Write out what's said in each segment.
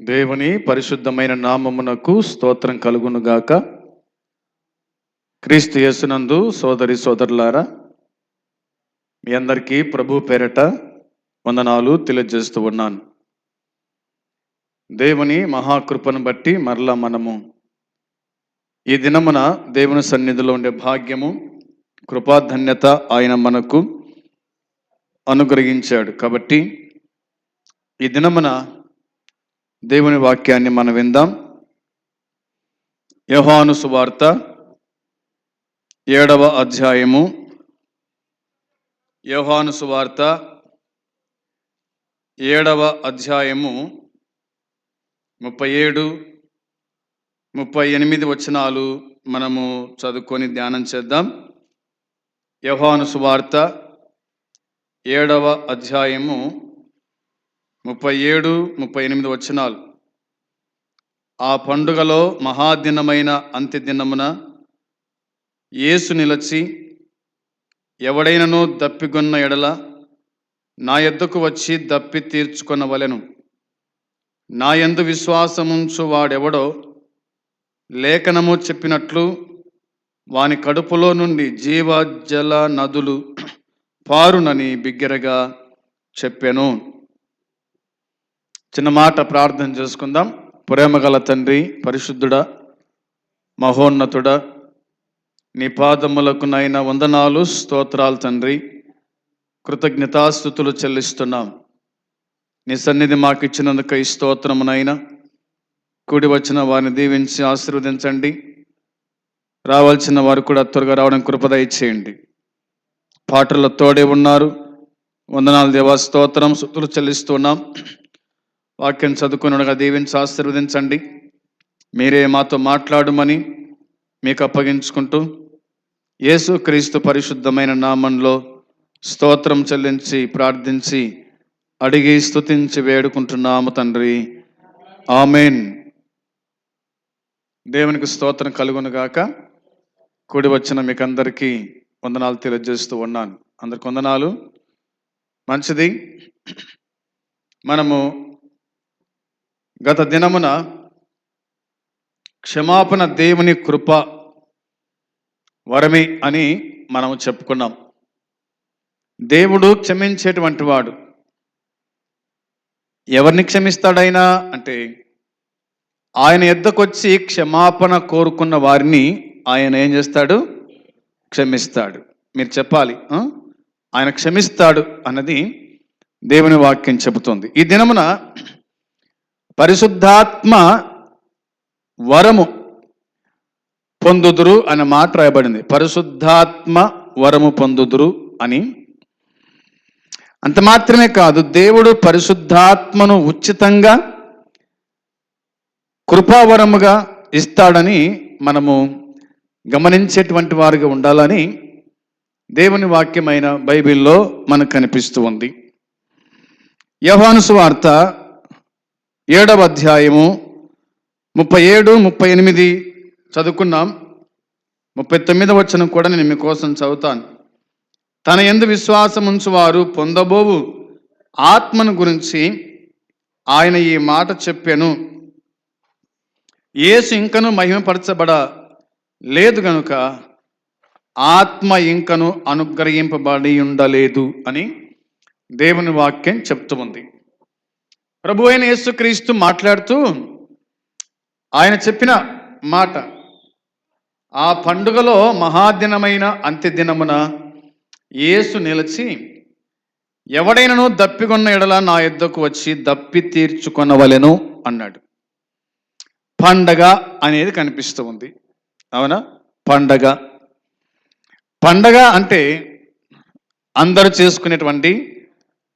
దేవుని పరిశుద్ధమైన నామమునకు స్తోత్రం కలుగునుగాక. క్రీస్తు యేసునందు సోదరి సోదరులారా మీ అందరికీ ప్రభు పేరట వందనాలు తెలియజేస్తూ ఉన్నాను. దేవుని మహాకృపను బట్టి మరలా మనము ఈ దినమున దేవుని సన్నిధిలో ఉండే భాగ్యము కృపాధన్యత ఆయన మనకు అనుగ్రహించాడు. కాబట్టి ఈ దినమున దేవుని వాక్యాన్ని మనం విందాం. యహాను సువార్త ఏడవ అధ్యాయము. యోహాను సువార్త ఏడవ అధ్యాయము ముప్పై ఏడు ముప్పై ఎనిమిది వచనాలు మనము చదువుకొని ధ్యానం చేద్దాం. యోహాను సువార్త ఏడవ అధ్యాయము ముప్పై ఏడు ముప్పై ఎనిమిది వచనాలు. ఆ పండుగలో మహాదినమైన అంత్యదినమున యేసు నిలచి ఎవడైనను దప్పిగొన్న ఎడల నా ఎద్దకు వచ్చి దప్పి తీర్చుకొనవలెను. నా యందు విశ్వాసముంచు వాడెవడో లేఖనము చెప్పినట్లు వాని కడుపులో నుండి జీవజల నదులు పారునని బిగ్గరగా చెప్పాను. చిన్న మాట ప్రార్థన చేసుకుందాం. ప్రేమగల తండ్రి పరిశుద్ధుడ మహోన్నతుడ నీ పాదములకు నైన వందనాలు స్తోత్రాలు తండ్రి. కృతజ్ఞతాస్థుతులు చెల్లిస్తున్నాం. నీ సన్నిధి మాకు ఇచ్చినందుకు ఈ స్తోత్రమునైనా కూడి వచ్చిన వారిని దీవించి ఆశీర్వదించండి. రావాల్సిన వారు కూడా త్వరగా రావడం కృపదయ చేయండి. పాటల్లో తోడే ఉన్నారు. వందనాలు దేవా స్తోత్రం స్థుతులు చెల్లిస్తున్నాం. వాక్యం చదువుకున్నగా దీవించి ఆశీర్వదించండి మీరే మాతో మాట్లాడమని మీకు అప్పగించుకుంటూ యేసు క్రీస్తు పరిశుద్ధమైన నామంలో స్తోత్రం చెల్లించి ప్రార్థించి అడిగి స్తుతించి వేడుకుంటున్నాము తండ్రి. ఆమెన్. దేవునికి స్తోత్రం కలుగునుగాక కూడి వచ్చిన మీకు అందరికీ వందనాలు తెలియజేస్తూ ఉన్నాను. అందరికి వందనాలు. మంచిది. మనము గత దినమున క్షమాపణ దేవుని కృప వరమి అని మనము చెప్పుకున్నాం. దేవుడు క్షమించేటువంటి వాడు. ఎవరిని క్షమిస్తాడైనా అంటే ఆయన ఎద్దకొచ్చి క్షమాపణ కోరుకున్న వారిని ఆయన ఏం చేస్తాడు? క్షమిస్తాడు. మీరు చెప్పాలి ఆయన క్షమిస్తాడు అన్నది దేవుని వాక్యం చెబుతుంది. ఈ దినమున పరిశుద్ధాత్మ వరము పొందుదురు అనే మాట రాయబడింది. పరిశుద్ధాత్మ వరము పొందుదురు అని. అంత మాత్రమే కాదు దేవుడు పరిశుద్ధాత్మను ఉచితంగా కృపావరముగా ఇస్తాడని మనము గమనించేటువంటి వారిగా ఉండాలని దేవుని వాక్యమైన బైబిల్లో మనకు కనిపిస్తూ ఉంది. యహాను వార్త ఏడవ అధ్యాయము ముప్పై ఏడు ముప్పై ఎనిమిది చదువుకున్నాం. ముప్పై తొమ్మిదవ వచ్చిన కూడా నేను మీకోసం చదువుతాను. తన ఎందు విశ్వాసం ఉంచువారు పొందబోవు ఆత్మను గురించి ఆయన ఈ మాట చెప్పాను. ఏసు ఇంకను మహిమపరచబడ లేదు గనుక ఆత్మ ఇంకను అనుగ్రహింపబడి ఉండలేదు అని దేవుని వాక్యం చెప్తూ ఉంది. ప్రభు అయిన యేసుక్రీస్తు మాట్లాడుతూ ఆయన చెప్పిన మాట ఆ పండుగలో మహాదినమైన అంత్యదినమున యేసు నిలిచి ఎవడైనను దప్పికొన్న ఎడల నా యుద్ధకు వచ్చి దప్పి తీర్చుకొనవలెను అన్నాడు. పండగ అనేది కనిపిస్తూ ఉంది. అవునా? పండగ. పండగ అంటే అందరూ చేసుకునేటువంటి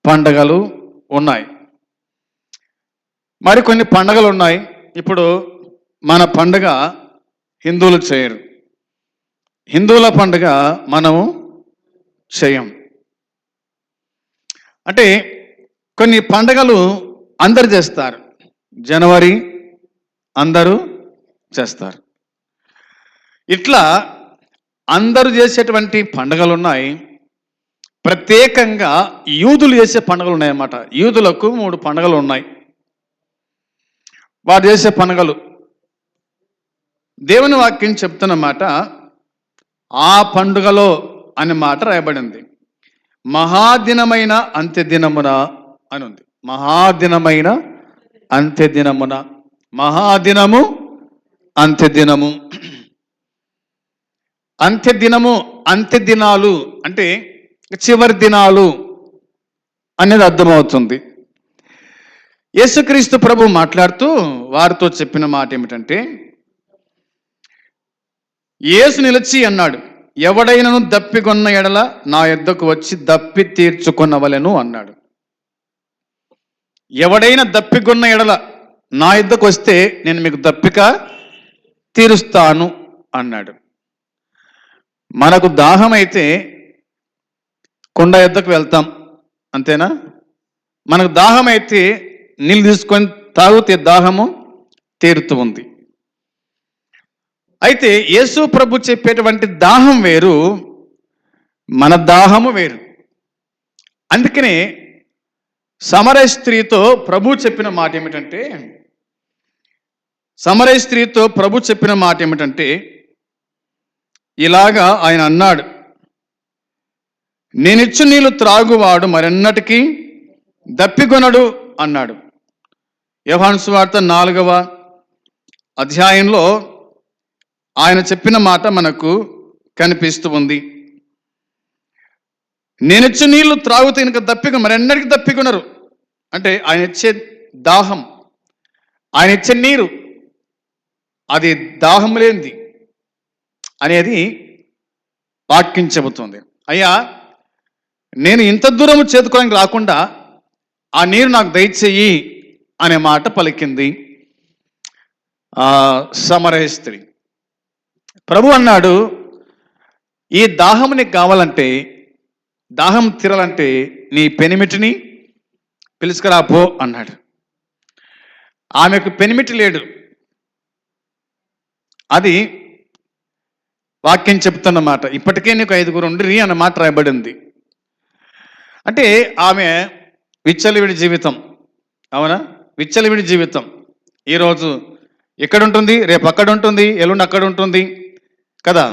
పండగలు ఉన్నాయి. మరి కొన్ని పండగలు ఉన్నాయి ఇప్పుడు మన పండుగ హిందువులు చేయరు. హిందువుల పండుగ మనము చేయం. అంటే కొన్ని పండగలు అందరు చేస్తారు. జనవరి అందరూ చేస్తారు. ఇట్లా అందరూ చేసేటువంటి పండుగలు ఉన్నాయి ప్రత్యేకంగా యూదులు చేసే పండుగలు ఉన్నాయన్నమాట యూదులకు మూడు పండుగలు ఉన్నాయి వారు చేసే పండుగలు దేవుని వాక్యం చెప్తున్న మాట ఆ పండుగలో అనే మాట రాయబడింది. మహాదినమైన అంత్యదినమున అని ఉంది మహాదినమైన అంత్యదినమున. మహాదినము అంత్యదినము. అంత్యదినము అంత్యదినాలు అంటే చివరి దినాలు అనేది అర్థమవుతుంది. యేసుక్రీస్తు ప్రభు మాట్లాడుతూ వారితో చెప్పిన మాట ఏమిటంటే యేసు నిలిచి అన్నాడు ఎవడైనను దప్పికొన్న ఎడల నా ఎద్దకు వచ్చి దప్పి తీర్చుకున్నవలెను అన్నాడు. ఎవడైనా దప్పికొన్న ఎడల నా ఎద్దకు వస్తే నేను మీకు దప్పిక తీరుస్తాను అన్నాడు. మనకు దాహం అయితే కొండ ఎద్దకు వెళ్తాం అంతేనా? మనకు దాహం అయితే నీళ్ళు తీసుకొని తాగితే దాహము తీరుతూ ఉంది. అయితే యేసు ప్రభు చెప్పేటువంటి దాహం వేరు మన దాహము వేరు. అందుకనే సమర స్త్రీతో ప్రభు చెప్పిన మాట ఏమిటంటే సమర స్త్రీతో ప్రభు చెప్పిన మాట ఏమిటంటే ఇలాగా ఆయన అన్నాడు నేనిచ్చు నీళ్ళు త్రాగువాడు మరెన్నటికీ దప్పికొనడు అన్నాడు. యోహాను సువార్త నాలుగవ అధ్యాయంలో ఆయన చెప్పిన మాట మనకు కనిపిస్తూ ఉంది. నేనిచ్చే నీళ్ళు త్రాగుతూ ఇంకా దప్పిక మరెన్నడికి దప్పికున్నారు అంటే ఆయన ఇచ్చే దాహం ఆయన ఇచ్చే నీరు అది దాహం లేనిది అనేది వాక్యం చెబుతుంది. అయ్యా నేను ఇంత దూరం చేతుకోవడానికి రాకుండా ఆ నీరు నాకు దయచేయి అనే మాట పలికింది. ఆ సమరయ స్త్రీ. ప్రభు అన్నాడు ఈ దాహం నీకు కావాలంటే దాహం తీరాలంటే నీ పెనిమిటిని పిలుచుకురాపో అన్నాడు. ఆమెకు పెనిమిటి లేడు. అది వాక్యం చెప్తున్నమాట. ఇప్పటికే నీకు ఐదుగురు ఉండి అన్న మాట రాయబడింది. అంటే ఆమె విచ్చలవిడి జీవితం. అవునా? విచ్చలవిడి జీవితం. ఈరోజు ఇక్కడ ఉంటుంది రేపు అక్కడ ఉంటుంది ఎల్లుండి అక్కడ ఉంటుంది కదా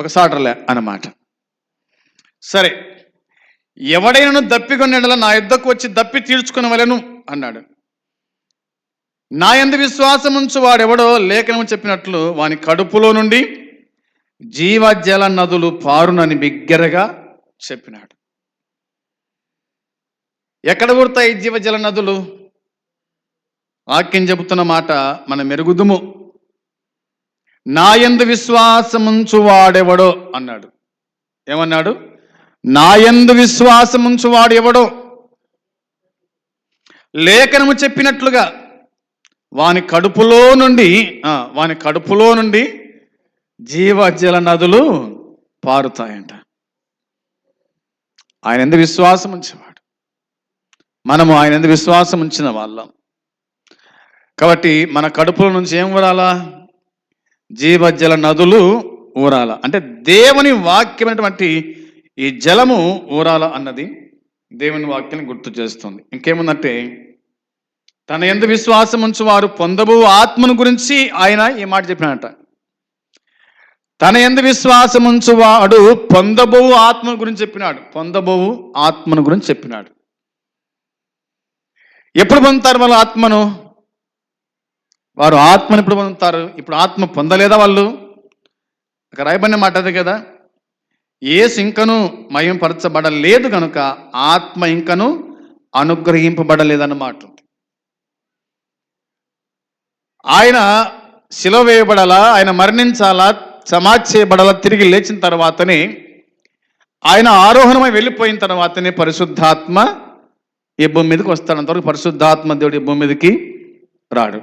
ఒక సాటర్లే అన్నమాట. సరే ఎవడైనా దప్పికొన్నెడల నా యుద్ధకు వచ్చి దప్పి తీర్చుకుని వలెను అన్నాడు. నా ఎందు విశ్వాసం ఉంచు వాడెవడో లేఖనము చెప్పినట్లు వాని కడుపులో నుండి జీవజల నదులు పారునని బిగ్గరగా చెప్పినాడు. ఎక్కడ పుడతాయి జీవజల నదులు? వాక్యం చెబుతున్న మాట మన మెరుగుదుము నా యందు విశ్వాసముంచు వాడెవడో అన్నాడు. ఏమన్నాడు? నా యందు విశ్వాసముంచు వాడు ఎవడో లేఖనము చెప్పినట్లుగా వాని కడుపులో నుండి వాని కడుపులో నుండి జీవజల నదులు పారుతాయంట. ఆయన ఎందు విశ్వాసం ఉంచేవాడు మనము ఆయన ఎందు విశ్వాసం ఉంచిన వాళ్ళం. కాబట్టి మన కడుపులో నుంచి ఏం ఊరాలా? జీవజల నదులు ఊరాల. అంటే దేవుని వాక్యమైనటువంటి ఈ జలము ఊరాల అన్నది దేవుని వాక్యాన్ని గుర్తు చేస్తుంది. ఇంకేముందంటే తన ఎందు విశ్వాసం ఉంచి వారు పొందబో ఆత్మను గురించి ఆయన ఈ మాట చెప్పినట తన ఎందు విశ్వాసం ఉంచు వాడు పొందబో ఆత్మ గురించి చెప్పినాడు. పొందబో ఆత్మను గురించి చెప్పినాడు. ఎప్పుడు పొందుతారు వాళ్ళు ఆత్మను? వారు ఆత్మను ఎప్పుడు పొందుతారు? ఇప్పుడు ఆత్మ పొందలేదా వాళ్ళు? అక్కడ రాయబడిన మాట అది కదా? ఏసు ఇంకను మయంపరచబడలేదు కనుక ఆత్మ ఇంకను అనుగ్రహింపబడలేదన్నమాట. మాట ఆయన శిలో వేయబడాలా? ఆయన మరణించాలా? సమాజ్ చేయబడాలా? తిరిగి లేచిన తర్వాతనే ఆయన ఆరోహణమై వెళ్ళిపోయిన తర్వాతనే పరిశుద్ధాత్మ ఈ భూమి మీదకి వస్తాడు అంతవరకు పరిశుద్ధాత్మ దేవుడు ఈ భూమి మీదకి రాడు.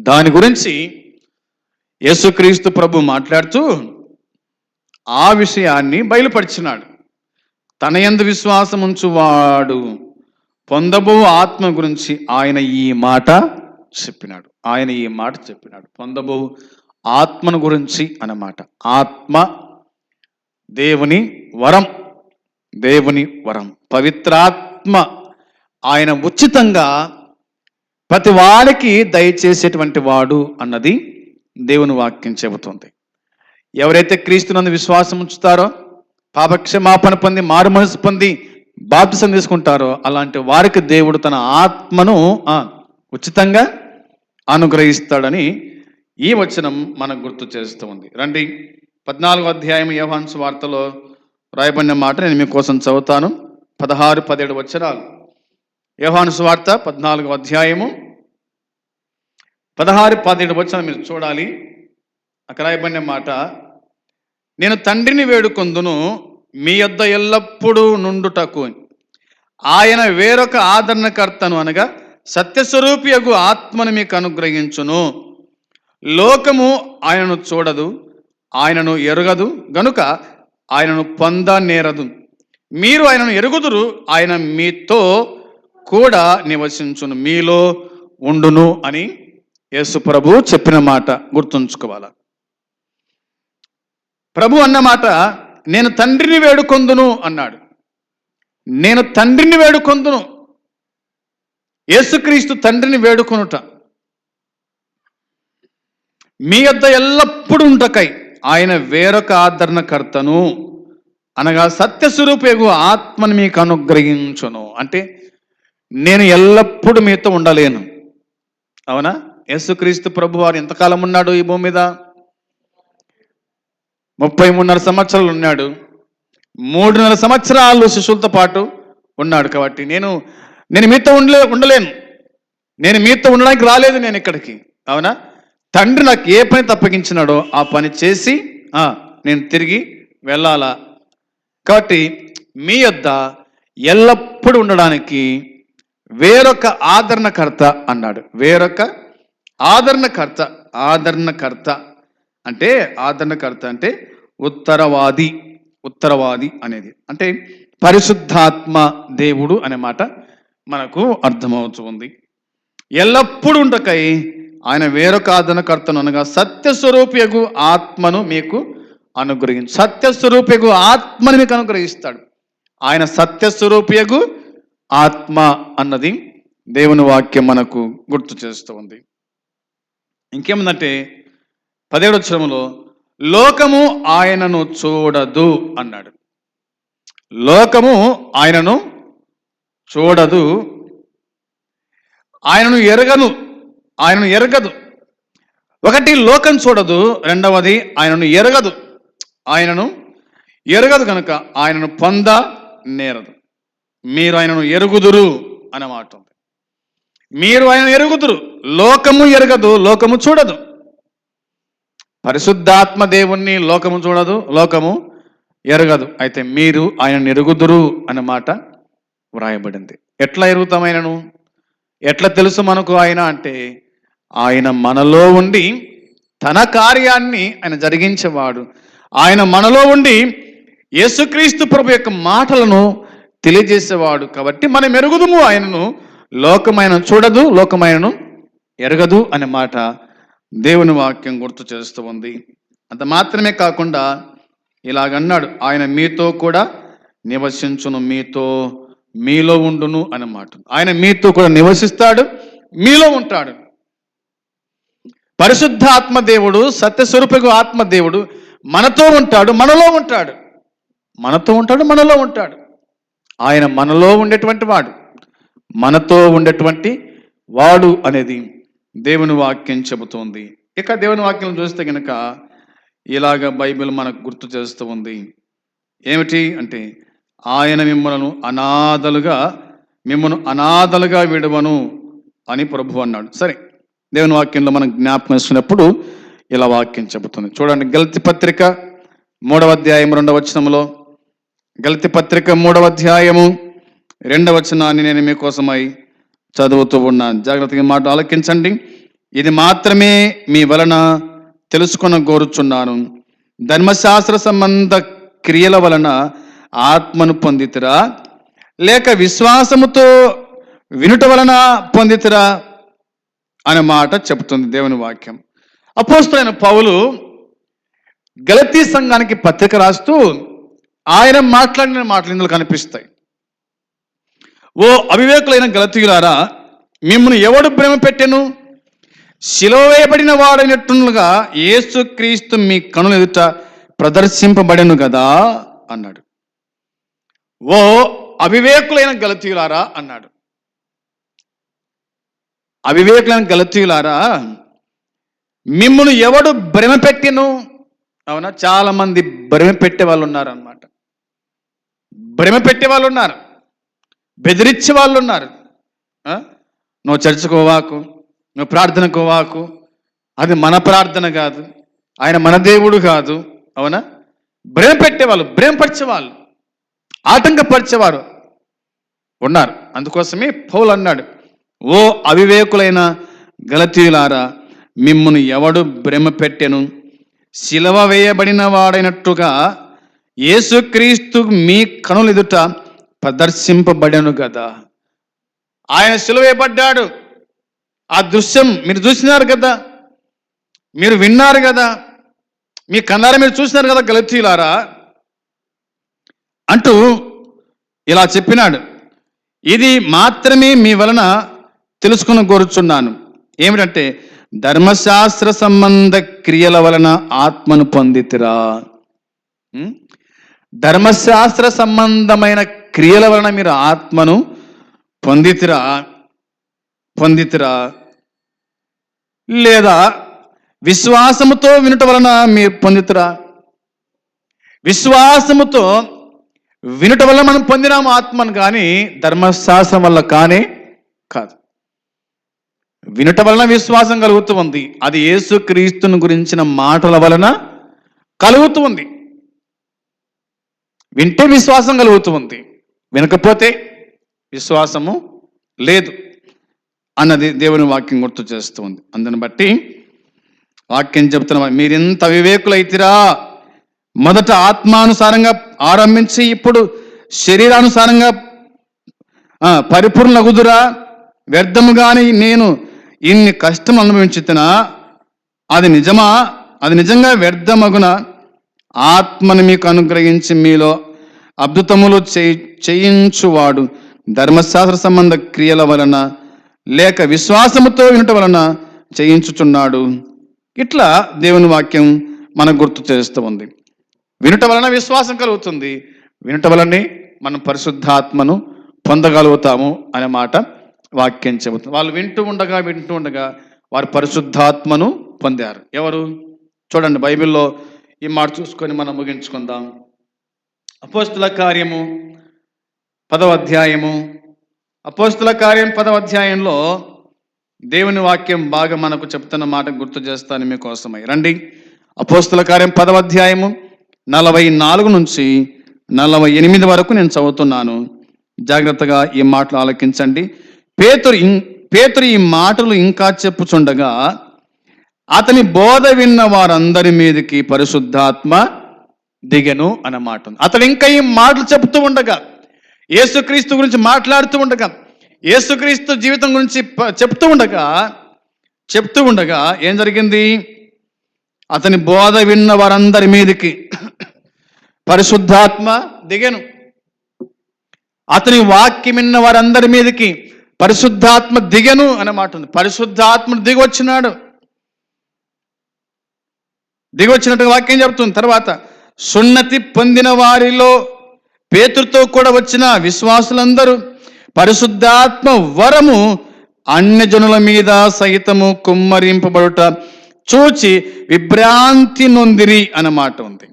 దాని గురించి యేసుక్రీస్తు ప్రభు మాట్లాడుతూ ఆ విషయాన్ని బయలుపరిచినాడు. తన ఎందు విశ్వాసం ఉంచువాడు పొందబో ఆత్మ గురించి ఆయన ఈ మాట చెప్పినాడు. ఆయన ఈ మాట చెప్పినాడు. పొందబో ఆత్మను గురించి అన్నమాట. ఆత్మ దేవుని వరం. దేవుని వరం. పవిత్రాత్మ ఆత్మ ఆయన ఉచితంగా ప్రతి వారికి దయచేసేటువంటి వాడు అన్నది దేవుని వాక్యం చెబుతుంది. ఎవరైతే క్రీస్తునందు విశ్వాసం ఉంచుతారో పాపక్షమాపణ పొంది మారు మనసు పొంది బాప్తిసం తీసుకుంటారో అలాంటి వారికి దేవుడు తన ఆత్మను ఉచితంగా అనుగ్రహిస్తాడని ఈ వచనం మనకు గుర్తు చేస్తూ ఉంది. రండి పద్నాలుగో అధ్యాయం యవహాన్స్ వార్తలో రాయబడిన మాట నేను మీకోసం చదువుతాను. పదహారు పదిహేడు వచనాలు. యోహాను వార్త పద్నాలుగు అధ్యాయము. పదహారు పదిహేడు వచ్చిన మీరు చూడాలి. అక్కడ రాయబడిన మాట నేను తండ్రిని వేడుకొందును మీ యొద్ద ఎల్లప్పుడూ నుండుటకు. ఆయన వేరొక ఆదరణకర్తను అనగా సత్యస్వరూపియగు ఆత్మను మీకు అనుగ్రహించును. లోకము ఆయనను చూడదు ఆయనను ఎరుగదు గనుక ఆయనను పొంద నేరదు. మీరు ఆయనను ఎరుగుదురు ఆయన మీతో కూడా నివసించును మీలో ఉండును అని యేసు ప్రభు చెప్పిన మాట గుర్తుంచుకోవాల. ప్రభు అన్న మాట నేను తండ్రిని వేడుకొందును అన్నాడు. నేను తండ్రిని వేడుకొందును. యేసుక్రీస్తు తండ్రిని వేడుకొనుట. మీ యొద్ద ఎల్లప్పుడూ ఉంటకై ఆయన వేరొక ఆదరణకర్తను అనగా సత్యస్వరూపేగు ఆత్మను మీకు అనుగ్రహించును. అంటే నేను ఎల్లప్పుడూ మీతో ఉండలేను. అవునా? యేసుక్రీస్తు ప్రభు వారు ఎంతకాలం ఉన్నాడు ఈ భూమి మీద? ముప్పై మూడున్నర సంవత్సరాలు ఉన్నాడు. మూడున్నర సంవత్సరాలు శిశువులతో పాటు ఉన్నాడు కాబట్టి నేను నేను మీతో ఉండలే ఉండలేను. నేను మీతో ఉండడానికి రాలేదు నేను ఇక్కడికి. అవునా? తండ్రి నాకు ఏ పని తప్పగించినాడో ఆ పని చేసి నేను తిరిగి వెళ్ళాలా? కాబట్టి మీ యొద్ద ఎల్లప్పుడూ ఉండడానికి వేరొక ఆదరణకర్త అన్నాడు. వేరొక ఆదరణకర్త ఆదరణకర్త అంటే ఆదరణకర్త అంటే ఉత్తరవాది ఉత్తరవాది అనేది. అంటే పరిశుద్ధాత్మ దేవుడు అనే మాట మనకు అర్థమవుతూ ఉంది ఎల్లప్పుడూ ఉండకై ఆయన వేరొక ఆదరణకర్తను అనగా సత్యస్వరూపియగు ఆత్మను మీకు అనుగ్రహించు. సత్యస్వరూపియకు ఆత్మని మీకు అనుగ్రహిస్తాడు. ఆయన సత్యస్వరూపియకు ఆత్మ అన్నది దేవుని వాక్యం మనకు గుర్తు చేస్తూ ఉంది. ఇంకేముందంటే పదేడు వచ్చరంలో లోకము ఆయనను చూడదు అన్నాడు. లోకము ఆయనను చూడదు. ఆయనను ఎరగను ఆయనను ఎరగదు. ఒకటి లోకం చూడదు. రెండవది ఆయనను ఎరగదు. ఆయనను ఎరగదు కనుక ఆయనను పొంద నేరదు. మీరు ఆయనను ఎరుగుదురు అనే మాట ఉంది. మీరు ఆయన ఎరుగుదురు. లోకము ఎరగదు లోకము చూడదు. పరిశుద్ధాత్మ దేవుణ్ణి లోకము చూడదు లోకము ఎరగదు. అయితే మీరు ఆయన ఎరుగుదురు అనే మాట వ్రాయబడింది. ఎట్లా ఎరుగుతాం ఆయనను? ఎట్లా తెలుసు మనకు ఆయన అంటే ఆయన మనలో ఉండి తన కార్యాన్ని ఆయన జరిగించేవాడు. ఆయన మనలో ఉండి యేసుక్రీస్తు ప్రభు యొక్క మాటలను తెలియజేసేవాడు కాబట్టి మనం ఎరుగుదుము ఆయనను. లోకమైన చూడదు లోకమైనను ఎరగదు అనే మాట దేవుని వాక్యం గుర్తు చేస్తూ ఉంది. అంత మాత్రమే కాకుండా ఇలాగన్నాడు ఆయన మీతో కూడా నివసించును మీతో మీలో ఉండును అన్నమాట ఆయన మీతో కూడా నివసిస్తాడు మీలో ఉంటాడు. పరిశుద్ధ ఆత్మదేవుడు సత్యస్వరూపకు ఆత్మదేవుడు మనతో ఉంటాడు మనలో ఉంటాడు. మనతో ఉంటాడు మనలో ఉంటాడు. ఆయన మనలో ఉండేటువంటి వాడు. మనతో ఉండేటువంటి వాడు అనేది దేవుని వాక్యం చెబుతోంది. ఇక దేవుని వాక్యం చూస్తే కనుక ఇలాగ బైబిల్ మనకు గుర్తు చేస్తూ ఉంది. ఏమిటి అంటే ఆయన మిమ్మలను అనాథలుగా మిమ్మను అనాథలుగా విడవను అని ప్రభు అన్నాడు. సరే దేవుని వాక్యంలో మనం జ్ఞాపకం ఇస్తున్నప్పుడు ఇలా వాక్యం చెబుతుంది. చూడండి గల్తి పత్రిక మూడవ అధ్యాయం రెండవ వచనంలో గల్తి పత్రిక మూడవ అధ్యాయము రెండవ వచనాన్ని నేను మీకోసమై చదువుతూ ఉన్నాను జాగ్రత్తగా మాట ఆలకించండి. ఇది మాత్రమే మీ వలన తెలుసుకొని కోరుచున్నాను ధర్మశాస్త్ర సంబంధ క్రియల వలన ఆత్మను పొందితిరా? లేక విశ్వాసముతో వినుట వలన పొందితిరా? అనే మాట చెబుతుంది దేవుని వాక్యం. అపోస్తులైన పౌలు గలతీ సంఘానికి పత్రిక రాస్తూ ఆయన మాట్లాడిన మాటలు ఇందులో కనిపిస్తాయి. ఓ అవివేకులైన గలతీయులారా మిమ్మల్ని ఎవడు ప్రేమ పెట్టెను? శిలవేయబడిన వేయబడిన వాడైనట్టుగా యేసుక్రీస్తు మీ కనుల ఎదుట ప్రదర్శింపబడెను కదా అన్నాడు. ఓ అవివేకులైన గలతీయులారా అన్నాడు. అవివేకులైన గలతీయులారా మిమ్మల్ని ఎవడు భ్రమ పెట్టిను అవునా? చాలా మంది భ్రమ పెట్టే వాళ్ళు ఉన్నారు అనమాట భ్రమ పెట్టే వాళ్ళు ఉన్నారు బెదిరించే వాళ్ళు ఉన్నారు నువ్వు చర్చకోవాకు నువ్వు ప్రార్థనకోవాకు అది మన ప్రార్థన కాదు. ఆయన మన దేవుడు కాదు. అవునా? భ్రమ పెట్టేవాళ్ళు భ్రమపరిచేవాళ్ళు ఆటంకపరిచేవారు ఉన్నారు. అందుకోసమే పౌలు అన్నాడు ఓ అవివేకులైన గలతీయులారా మిమ్మును ఎవడు భ్రమ పెట్టెను? శిలవ వేయబడిన వాడైనట్టుగా యేసుక్రీస్తు మీ కనులెదుట ప్రదర్శింపబడెను కదా ఆయన సిలువేయబడ్డాడు ఆ దృశ్యం మీరు చూసినారు కదా మీరు విన్నారు కదా మీ కన్నారా మీరు చూసినారు కదా గలతీయులారా? అంటూ ఇలా చెప్పినాడు. ఇది మాత్రమే మీ వలన తెలుసుకుని కోరుచున్నాను ఏమిటంటే ధర్మశాస్త్ర సంబంధ క్రియల వలన ఆత్మను పొందితిరా. ధర్మశాస్త్ర సంబంధమైన క్రియల వలన మీరు ఆత్మను పొందితిరా పొందితిరా. లేదా విశ్వాసముతో వినుట వలన మీరు పొందితురా. విశ్వాసముతో వినుట వల్ల మనం పొందినాము ఆత్మను కానీ ధర్మశాస్త్రం వల్ల కానీ కాదు. వినుట వలన విశ్వాసం కలుగుతూ ఉంది. అది యేసుక్రీస్తుని గురించిన మాటల వలన కలుగుతూ ఉంది. వింటే విశ్వాసం కలుగుతూ ఉంది. వినకపోతే విశ్వాసము లేదు అన్నది దేవుని వాక్యం గుర్తు చేస్తూ ఉంది. అందుని బట్టి వాక్యం చెప్తున్నా మీరింత వివేకులైతిరా? మొదట ఆత్మానుసారంగా ఆరంభించి ఇప్పుడు శరీరానుసారంగా ఆ, పరిపూర్ణగుదురా వ్యర్థముగాని నేను ఇన్ని కష్టం అనుభవించుతున్నా అది నిజమా? అది నిజంగా వ్యర్థమగున? ఆత్మను మీకు అనుగ్రహించి మీలో అద్భుతములు చేయి చేయించువాడు ధర్మశాస్త్ర సంబంధ క్రియల వలన లేక విశ్వాసముతో వినట వలన చేయించుచున్నాడు. ఇట్లా దేవుని వాక్యం మనకు గుర్తు చేస్తూ ఉంది. వినుట వలన విశ్వాసం కలుగుతుంది. వినుట వలనే మనం పరిశుద్ధాత్మను పొందగలుగుతాము అనే మాట వాక్యం చెబుతుంది. వాళ్ళు వింటూ ఉండగా వింటూ ఉండగా వారు పరిశుద్ధాత్మను పొందారు. ఎవరు? చూడండి బైబిల్లో ఈ మాట చూసుకొని మనం ముగించుకుందాం. అపోస్తుల కార్యము పదవ అధ్యాయము. అపోస్తుల కార్యం పదవ అధ్యాయంలో దేవుని వాక్యం బాగా మనకు చెప్తున్న మాట గుర్తు చేస్తాను మీకోసమై. రండి. అపోస్తుల కార్యం పదవ అధ్యాయము నలభై నాలుగు నుంచి నలభై ఎనిమిది వరకు నేను చదువుతున్నాను. జాగ్రత్తగా ఈ మాటలు ఆలకించండి. పేతురు ఇం- పేతురు ఈ మాటలు ఇంకా చెప్పుచుండగా అతని బోధ విన్న వారందరి మీదకి పరిశుద్ధాత్మ దిగను అన్నమాట ఉంది అతడు ఇంకా ఈ మాటలు చెప్తూ ఉండగా యేసుక్రీస్తు గురించి మాట్లాడుతూ ఉండగా యేసుక్రీస్తు జీవితం గురించి ప- చెప్తూ ఉండగా చెప్తూ ఉండగా ఏం జరిగింది? అతని బోధ విన్న వారందరి మీదకి పరిశుద్ధాత్మ దిగను. అతని వాక్యం విన్న వారందరి మీదకి పరిశుద్ధాత్మ దిగను అనే మాట ఉంది. పరిశుద్ధాత్మ దిగొచ్చినాడు దిగొచ్చినట్టు వాక్యం చెబుతుంది తర్వాత సున్నతి పొందిన వారిలో పేతురుతో కూడా వచ్చిన విశ్వాసులందరూ పరిశుద్ధాత్మ వరము అన్యజనుల మీద సహితము కుమ్మరింపబడుట చూచి విభ్రాంతి నొందిరి అన్నమాట ఉంది.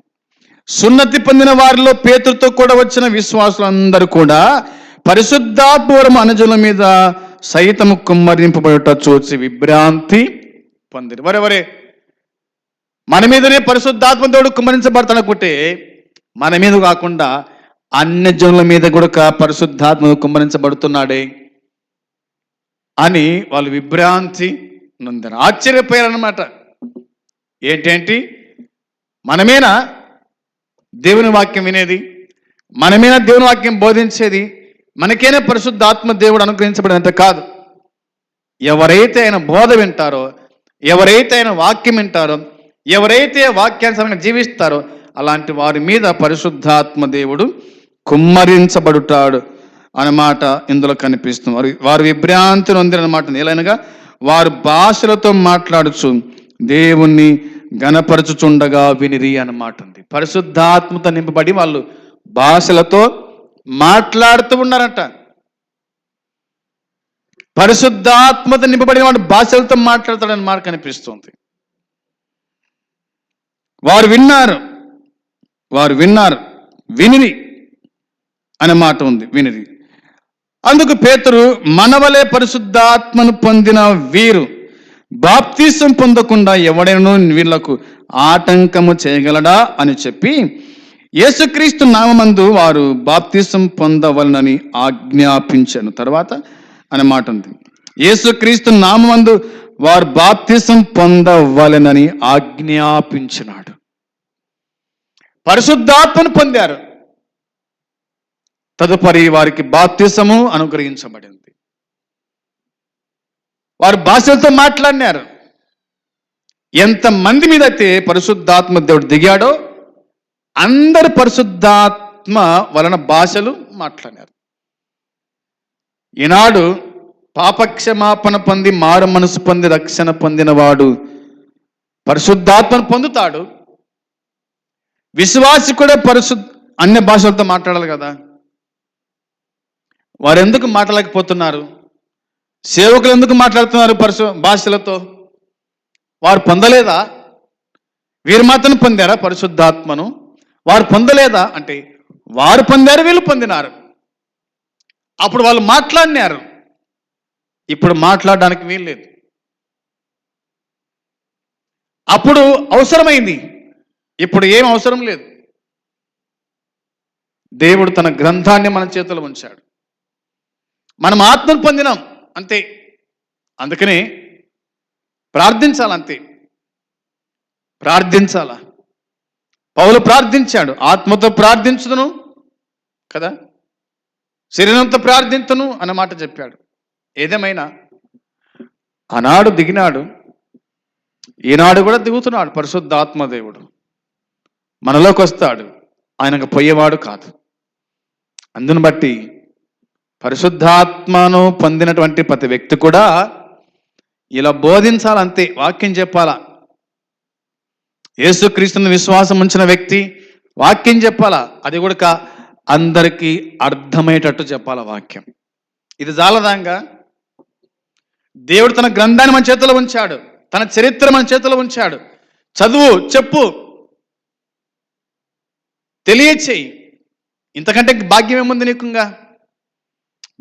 సున్నతి పొందిన వారిలో పేతురుతో కూడా వచ్చిన విశ్వాసులందరూ కూడా పరిశుద్ధాత్మ వరము అనుజుల మీద సైతము కుమ్మరింపబడుట చూచి విభ్రాంతి పొందిరి. వరెవరే మన మీదనే పరిశుద్ధాత్మ దేవుడు కుమ్మరించబడతాడనుకుంటే మన మీద కాకుండా అన్య జనుల మీద కూడా పరిశుద్ధాత్మ కుమ్మరించబడుతున్నాడే అని వాళ్ళు విభ్రాంతి నొందారు. ఆశ్చర్యపోయారనమాట ఏంటేంటి? మనమేనా దేవుని వాక్యం వినేది మనమేనా దేవుని వాక్యం బోధించేది మనకేనే పరిశుద్ధాత్మ దేవుడు అనుగ్రహించబడినంత కాదు. ఎవరైతే ఆయన బోధ వింటారో ఎవరైతే ఆయన వాక్యం వింటారో ఎవరైతే వాక్యానుసారంగా జీవిస్తారో అలాంటి వారి మీద పరిశుద్ధాత్మ దేవుడు కుమ్మరించబడుతాడు అన్నమాట ఇందులో కనిపిస్తుంది. వారు వారు విభ్రాంతి నొందిరన్నమాట ఎలానగా వారు భాషలతో మాట్లాడుచు దేవుణ్ణి గణపరచుచుండగా వినిరి అన్నమాట ఉంది. పరిశుద్ధాత్మతో నింపబడి వాళ్ళు భాషలతో మాట్లాడుతూ ఉన్నారట. పరిశుద్ధాత్మత నింపబడిన వాడు భాషలతో మాట్లాడతాడని మాట కనిపిస్తుంది వారు విన్నారు. వారు విన్నారు. వినిరి అనే మాట ఉంది. వినిరి. అందుకు పేతురు మనవలే పరిశుద్ధాత్మను పొందిన వీరు బాప్తీసం పొందకుండా ఎవడైనా వీళ్ళకు ఆటంకము చేయగలడా అని చెప్పి యేసుక్రీస్తు నామందు వారు బాప్తీసం పొందవలనని ఆజ్ఞాపించాను. తర్వాత అనే మాట ఉంది. యేసుక్రీస్తు నామందు వారు బాప్తీసం పొందవలనని ఆజ్ఞాపించినాడు. పరిశుద్ధాత్మను పొందారు. తదుపరి వారికి బాప్తిసము అనుగ్రహించబడింది. వారు భాషలతో మాట్లాడినారు. ఎంతమంది మీద అయితే పరిశుద్ధాత్మ దేవుడు దిగాడో అందరు పరిశుద్ధాత్మ వలన భాషలు మాట్లాడారు. ఈనాడు పాపక్షమాపణ పొంది మారు మనసు పొంది రక్షణ పొందిన వాడు పరిశుద్ధాత్మను పొందుతాడు. విశ్వాసి కూడా పరిశుద్ధ అన్య భాషలతో మాట్లాడాలి కదా. వారు ఎందుకు మాట్లాడలేకపోతున్నారు? సేవకులు ఎందుకు మాట్లాడుతున్నారు పరిశు భాషలతో? వారు పొందలేదా? వీరు మాత్రం పొందారా పరిశుద్ధాత్మను? వారు పొందలేదా? అంటే వారు పొందారు వీళ్ళు పొందినారు. అప్పుడు వాళ్ళు మాట్లాడినారు. ఇప్పుడు మాట్లాడడానికి వీలు లేదు. అప్పుడు అవసరమైంది. ఇప్పుడు ఏం అవసరం లేదు. దేవుడు తన గ్రంథాన్ని మన చేతిలో ఉంచాడు. మనం ఆత్మను పొందినాం. అంతే. అందుకనే ప్రార్థించాలంతే. ప్రార్థించాలా? పౌలు ప్రార్థించాడు ఆత్మతో ప్రార్థించుదును కదా? శరీరంతో ప్రార్థించును అన్న మాట చెప్పాడు. ఏదేమైనా ఆనాడు దిగినాడు ఈనాడు కూడా దిగుతున్నాడు పరిశుద్ధ ఆత్మదేవుడు మనలోకి వస్తాడు ఆయనకు పోయేవాడు కాదు. అందును బట్టి పరిశుద్ధాత్మను పొందినటువంటి ప్రతి వ్యక్తి కూడా ఇలా బోధించాలంతే వాక్యం చెప్పాలా? యేసుక్రీస్తుని విశ్వాసం ఉంచిన వ్యక్తి వాక్యం చెప్పాలా? అది కూడా అందరికీ అర్థమయ్యేటట్టు చెప్పాలా వాక్యం. ఇది జాలదాంగా దేవుడు తన గ్రంథాన్ని మన చేతిలో ఉంచాడు. తన చరిత్ర మన చేతిలో ఉంచాడు. చదువు చెప్పు. తెలియచేయి. ఇంతకంటే భాగ్యం ఏముంది నీకుంగా?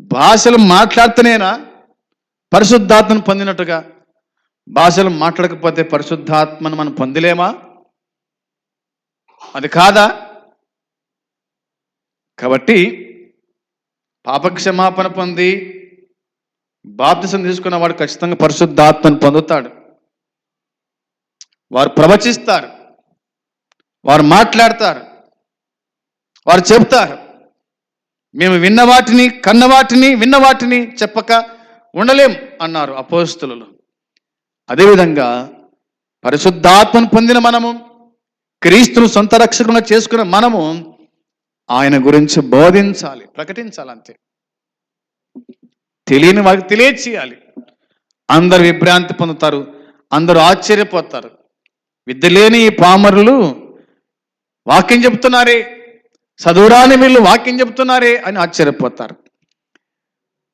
భాషలు మాట్లాడుతూనేనా పరిశుద్ధాత్మను పొందినట్టుగా? భాషలు మాట్లాడకపోతే పరిశుద్ధాత్మను మనం పొందలేమా? అది కాదా? కాబట్టి పాపక్షమాపణ పొంది బాప్తిసం తీసుకున్న వాడు ఖచ్చితంగా పరిశుద్ధాత్మను పొందుతాడు. వారు ప్రవచిస్తారు. వారు మాట్లాడతారు. వారు చెబుతారు. మేము విన్న వాటిని కన్న వాటిని విన్న వాటిని చెప్పక ఉండలేం అన్నారు అపోస్తులు. అదేవిధంగా పరిశుద్ధాత్మను పొందిన మనము క్రీస్తును సొంత రక్షకులుగా చేసుకున్న మనము ఆయన గురించి బోధించాలి ప్రకటించాలి అంతే తెలియని వారికి తెలియచేయాలి. అందరు విభ్రాంతి పొందుతారు అందరూ ఆశ్చర్యపోతారు. విద్య లేని ఈ పామరులు వాక్యం చెప్తున్నారే చదువురాని వీళ్ళు వాక్యం చెప్తున్నారే అని ఆశ్చర్యపోతారు.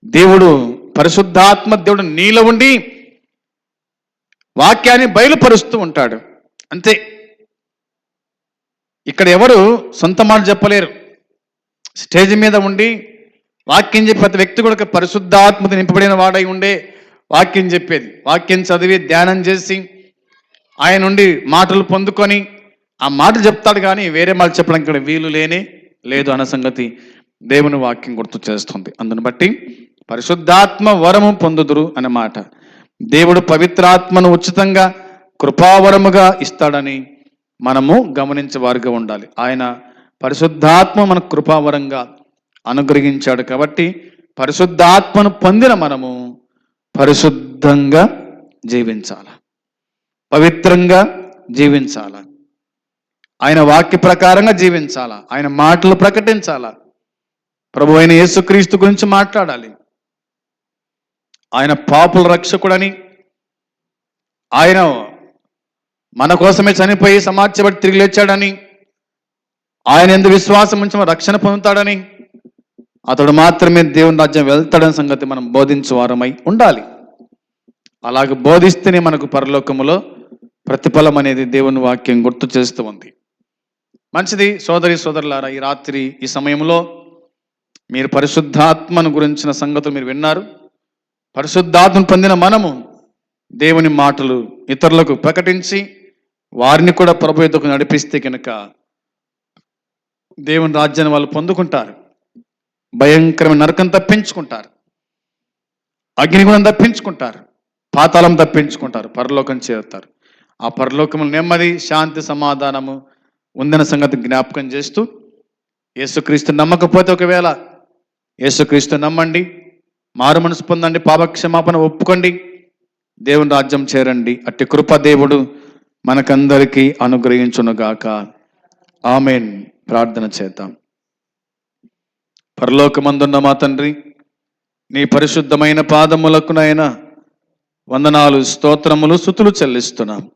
దేవుడు పరిశుద్ధాత్మ దేవుడు నీలో ఉండి వాక్యాన్ని బయలుపరుస్తూ ఉంటాడు. అంతే. ఇక్కడ ఎవరు సొంత మాట చెప్పలేరు. స్టేజ్ మీద ఉండి వాక్యం చెప్పి ప్రతి వ్యక్తి కూడా పరిశుద్ధాత్మత నింపబడిన వాడై ఉండే వాక్యం చెప్పేది. వాక్యం చదివి ధ్యానం చేసి ఆయన నుండి మాటలు పొందుకొని ఆ మాటలు చెప్తాడు కానీ వేరే మాట చెప్పడం ఇక్కడ వీలు లేనే లేదు అన్న సంగతి దేవుని వాక్యం గుర్తు చేస్తుంది. అందును బట్టి పరిశుద్ధాత్మ వరము పొందుదురు అన్నమాట దేవుడు పవిత్రాత్మను ఉచితంగా కృపావరముగా ఇస్తాడని మనము గమనించేవారుగా ఉండాలి. ఆయన పరిశుద్ధాత్మ మన కృపావరంగా అనుగ్రహించాడు కాబట్టి పరిశుద్ధాత్మను పొందిన మనము పరిశుద్ధంగా జీవించాల. పవిత్రంగా జీవించాల. ఆయన వాక్య ప్రకారంగా జీవించాలా. ఆయన మాటలు ప్రకటించాలా. ప్రభు అయిన యేసుక్రీస్తు గురించి మాట్లాడాలి. ఆయన పాపుల రక్షకుడని ఆయన మన కోసమే చనిపోయి సమాజపడి తిరిగి లేచాడని ఆయన ఎందు విశ్వాసం ఉంచి రక్షణ పొందుతాడని అతడు మాత్రమే దేవుని రాజ్యం వెళ్తాడని సంగతి మనం బోధించు వారమై ఉండాలి. అలాగ బోధిస్తేనే మనకు పరలోకములో ప్రతిఫలం అనేది దేవుని వాక్యం గుర్తు చేస్తూ ఉంది. మంచిది సోదరి సోదరులారా ఈ రాత్రి ఈ సమయంలో మీరు పరిశుద్ధాత్మను గురించిన సంగతులు మీరు విన్నారు. పరిశుద్ధాత్మను పొందిన మనము దేవుని మాటలు ఇతరులకు ప్రకటించి వారిని కూడా ప్రభు ఎదుకు నడిపిస్తే కనుక దేవుని రాజ్యాన్ని వాళ్ళు పొందుకుంటారు. భయంకరమైన నరకం తప్పించుకుంటారు. అగ్నిగుణం తప్పించుకుంటారు. పాతాళం తప్పించుకుంటారు. పరలోకం చేరుతారు. ఆ పరలోకము నెమ్మది శాంతి సమాధానము ఉందన్న సంగతి జ్ఞాపకం చేస్తూ యేసుక్రీస్తు నమ్మకపోతే ఒకవేళ యేసుక్రీస్తు నమ్మండి మారు మనసు పొందండి పాపక్షమాపణ ఒప్పుకోండి దేవుని రాజ్యం చేరండి. అట్టి కృప దేవుడు మనకందరికీ అనుగ్రహించునుగాక. ఆమెన్. ప్రార్థన చేద్దాం. పరలోకమందున్న మా తండ్రి నీ పరిశుద్ధమైన పాదములకు నాయన వందనాలు స్తోత్రములు సుతులు చెల్లిస్తున్నాం.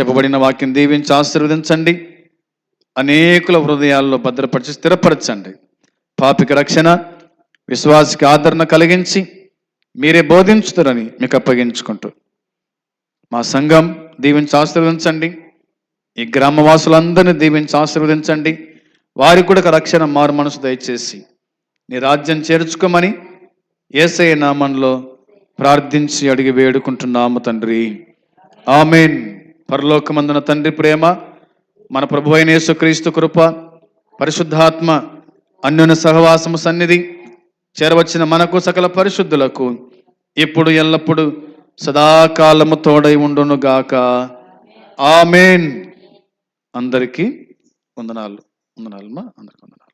చెప్పబడిన వాక్యం దీవించి ఆశీర్వదించండి. అనేకుల హృదయాల్లో భద్రపరిచి స్థిరపరచండి. పాపిక రక్షణ విశ్వాసికి ఆదరణ కలిగించి మీరే బోధించుతారని మీకు అప్పగించుకుంటూ మా సంఘం దీవించి ఆశీర్వదించండి ఈ గ్రామవాసులందరినీ దీవించి ఆశీర్వదించండి వారికి కూడా ఒక రక్షణ మారు మనసు దయచేసి నీ రాజ్యం చేర్చుకోమని ఏసఐ నామంలో ప్రార్థించి అడిగి వేడుకుంటున్నాము తండ్రి. ఆమెన్. పరలోకమందున తండ్రి ప్రేమ మన ప్రభు అయిన యేసుక్రీస్తు కృప పరిశుద్ధాత్మ అన్యున సహవాసము సన్నిధి చేరవచ్చిన మనకు సకల పరిశుద్ధులకు ఇప్పుడు ఎల్లప్పుడు సదాకాలము తోడై ఉండును గాక. ఆమెన్. అందరికీ వందనాలు. వందనాలు మా అందరికి వందనాలు.